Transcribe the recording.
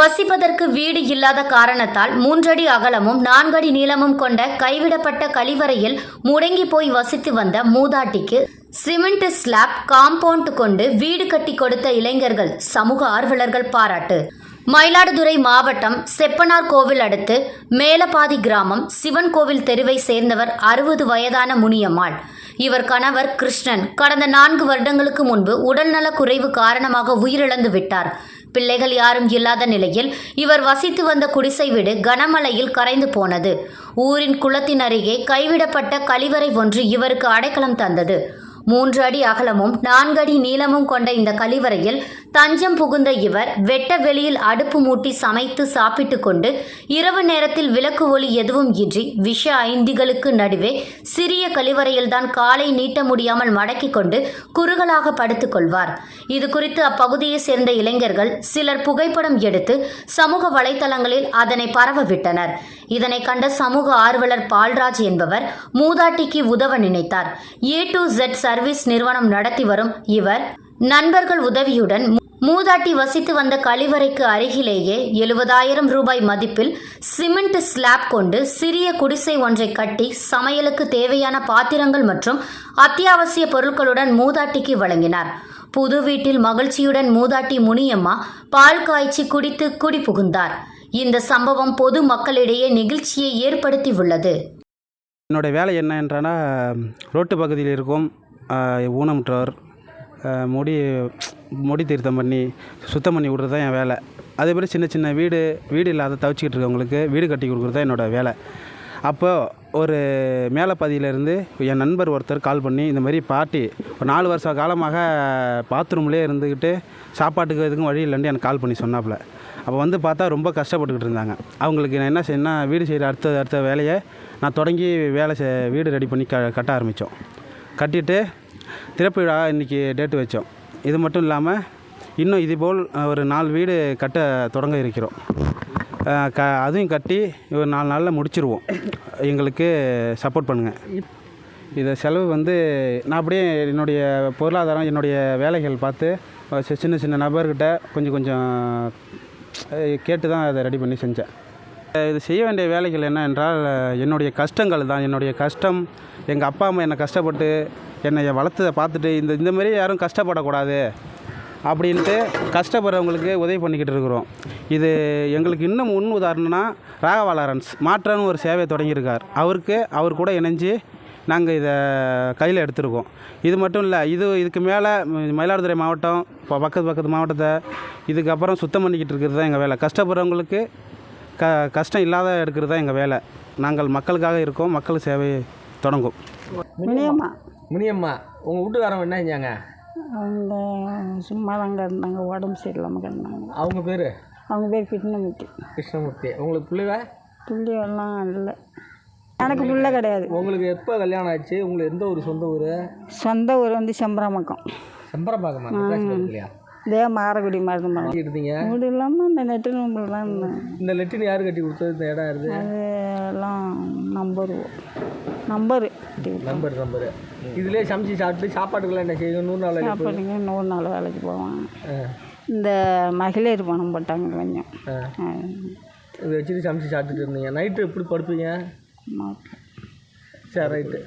வசிப்பதற்கு வீடு இல்லாத காரணத்தால் மூன்றடி அகலமும் நான்கடி நீளமும் கொண்ட கைவிடப்பட்ட கழிவறையில் முடங்கி போய் வசித்து வந்த மூதாட்டிக்கு சிமெண்ட் ஸ்லாப் காம்பவுண்ட் கொண்டு வீடு கட்டி கொடுத்த இளைஞர்கள் சமூக ஆர்வலர்கள் பாராட்டு. மயிலாடுதுறை மாவட்டம் செப்பனார் கோவில் அடுத்து மேலப்பாதி கிராமம் சிவன் கோவில் தெருவை சேர்ந்தவர் அறுபது வயதான முனியம்மாள். இவர் கணவர் கிருஷ்ணன். கடந்த நான்கு வருடங்களுக்கு முன்பு உடல்நலக் குறைவு காரணமாக உயிரிழந்து விட்டார். பிள்ளைகள் யாரும் இல்லாத நிலையில் இவர் வசித்து வந்த குடிசை வீடு கனமழையில் கரைந்து போனது. ஊரின் குளத்தின் அருகே கைவிடப்பட்ட கழிவறை ஒன்று இவருக்கு அடைக்கலம் தந்தது. மூன்று அடி அகலமும் நான்கு அடி நீளமும் கொண்ட இந்த கழிவறையில் தஞ்சம் புகுந்த இவர் வெட்ட வெளியில் அடுப்பு மூட்டி சமைத்து சாப்பிட்டு கொண்டு இரவு நேரத்தில் விளக்கு ஒளி எதுவும் இன்றி விஷ ஐந்திகளுக்கு நடுவே சிறிய கழிவறையில்தான் காலை நீட்ட முடியாமல் மடக்கிக் கொண்டு குறுகலாக படுத்துக் கொள்வார். இது குறித்து அப்பகுதியை சேர்ந்த இளைஞர்கள் சிலர் புகைப்படம் எடுத்து சமூக வலைதளங்களில் அதனை பரவ விட்டனர் இதனை கண்ட சமூக ஆர்வலர் பால்ராஜ் என்பவர் மூதாட்டிக்கு உதவ நினைத்தார். ஏ டு ஜெட் சர்வீஸ் நிறுவனம் நடத்தி வரும் இவர் நண்பர்கள் உதவியுடன் மூதாட்டி வசித்து வந்த கழிவறைக்கு அருகிலேயே எழுபதாயிரம் ரூபாய் மதிப்பில் சிமெண்ட் ஸ்லாப் கொண்டு சிறிய குடிசை ஒன்றை கட்டி சமையலுக்கு தேவையான பாத்திரங்கள் மற்றும் அத்தியாவசிய பொருட்களுடன் மூதாட்டிக்கு வழங்கினார். புது வீட்டில் மகிழ்ச்சியுடன் மூதாட்டி முனியம்மா பால் காய்ச்சி குடித்து குடி புகுந்தார். இந்த சம்பவம் பொது மக்களிடையே நெகிழ்ச்சியை ஏற்படுத்தி உள்ளது என்னுடைய வேலை என்ன என்றனா ரோட்டு பகுதியில் இருக்கும் ஊனமுற்றோர் முடி முடி திருத்தம் பண்ணி சுத்தம் பண்ணி விட்றது தான் என் வேலை. அதே மாதிரி சின்ன சின்ன வீடு வீடு இல்லாத தவிச்சிக்கிட்டு இருக்கவங்களுக்கு வீடு கட்டி கொடுக்குறது தான் என்னோடய வேலை. அப்போது ஒரு மேலப்பதியிலேருந்து என் நண்பர் ஒருத்தர் கால் பண்ணி இந்த மாதிரி பாட்டி ஒரு நாலு வருஷ காலமாக பாத்ரூம்லேயே இருந்துக்கிட்டு சாப்பாட்டுக்கு எதுக்கும் வழி இல்லைன்னு எனக்கு கால் பண்ணி சொன்னாப்புல. அப்போ வந்து பார்த்தா ரொம்ப கஷ்டப்பட்டுக்கிட்டு இருந்தாங்க. அவங்களுக்கு நான் என்ன செய்யணும்னா வீடு செய்கிற அடுத்த அடுத்த வேலையை நான் தொடங்கி வேலை செ வீடு ரெடி பண்ணி க கட்ட ஆரம்பித்தோம். கட்டிட்டு திறப்பு விழா இன்றைக்கி டேட்டு வச்சோம். இது மட்டும் இல்லாமல் இன்னும் இதுபோல் ஒரு நாலு வீடு கட்ட தொடங்க இருக்கிறோம். க அதையும் கட்டி ஒரு நாலு நாளில் முடிச்சிருவோம். எங்களுக்கு சப்போர்ட் பண்ணுங்கள் இதை செலவு வந்து நான் அப்படியே என்னுடைய பொருளாதாரம் என்னுடைய வேலைகள் பார்த்து சி- சின்ன சின்ன நபர்கிட்ட கொஞ்சம் கொஞ்சம் கேட்டு தான் அதை ரெடி பண்ணி செஞ்சேன். இது செய்ய வேண்டிய வேலைகள் என்ன என்றால் என்னுடைய கஷ்டங்கள் தான். என்னுடைய கஷ்டம் எங்கள் அப்பா அம்மா என்னை கஷ்டப்பட்டு என்னை வளர்த்ததை பார்த்துட்டு இந்த இந்த மாதிரி யாரும் கஷ்டப்படக்கூடாது. அப்படின்ட்டு கஷ்டப்படுறவங்களுக்கு உதவி பண்ணிக்கிட்டு இருக்கிறோம். இது எங்களுக்கு இன்னும் முன் உதாரணம்னா ராகவா லாரன்ஸ் மாற்றன்னு ஒரு சேவையை தொடங்கியிருக்கார். அவருக்கு அவர் கூட இணைஞ்சு நாங்கள் இதை கையில் எடுத்திருக்கோம். இது மட்டும் இல்லை இது இதுக்கு மேலே மயிலாடுதுறை மாவட்டம் இப்போ பக்கத்து பக்கத்து மாவட்டத்தை இதுக்கப்புறம் சுத்தம் பண்ணிக்கிட்டு இருக்கிறது தான் எங்கள் வேலை. கஷ்டப்படுறவங்களுக்கு க கஷ்டம் இல்லாத எடுக்கிறது தான் எங்கள் வேலை. நாங்கள் மக்களுக்காக இருக்கோம் மக்கள் சேவை தொடங்கும். முனியம்மா. முனியம்மா உங்கள் வீட்டுக்காரங்க என்ன செஞ்சாங்க? அவங்க சும்மா தாங்க இருந்தாங்க உடம்பு சரியில்லாமல் கிடந்தாங்க. அவங்க பேர்? அவங்க பேர் கிருஷ்ணமூர்த்தி. கிருஷ்ணமூர்த்தி. உங்களுக்கு பிள்ளைவ? புள்ளியெல்லாம் இல்லை. எனக்கு பிள்ளை கிடையாது. உங்களுக்கு எப்போ கல்யாணம் ஆச்சு? உங்களுக்கு எந்த ஊர் சொந்த ஊர்? சொந்த ஊர் வந்து செம்பராமக்கம். செம்பரம்பாக்கமா இல்லையா இதே மாரக்குடி மருந்து இருந்தீங்க வீடு இல்லாமல் இந்த இருந்தேன். இந்த லெட்டின் யார் கட்டி கொடுத்தது? இந்த இடம் இருக்குது எல்லாம் நம்பர். நம்பரு. Number number. இதுலேயே சமைச்சு சாப்பிட்டு சாப்பாட்டுக்கெல்லாம் என்ன செய்யணும்? நூறு நாள் வேலைக்கு போய்- நூறு நாள் வேலைக்கு போவான் இந்த மகளிர் பணம் போட்டாங்க கொஞ்சம். இதை வச்சுட்டு சமைச்சு சாப்பிட்டுட்டு இருந்தீங்க. நைட்டு எப்படி படுப்பீங்க? ஆ. சரி ரைட்டு.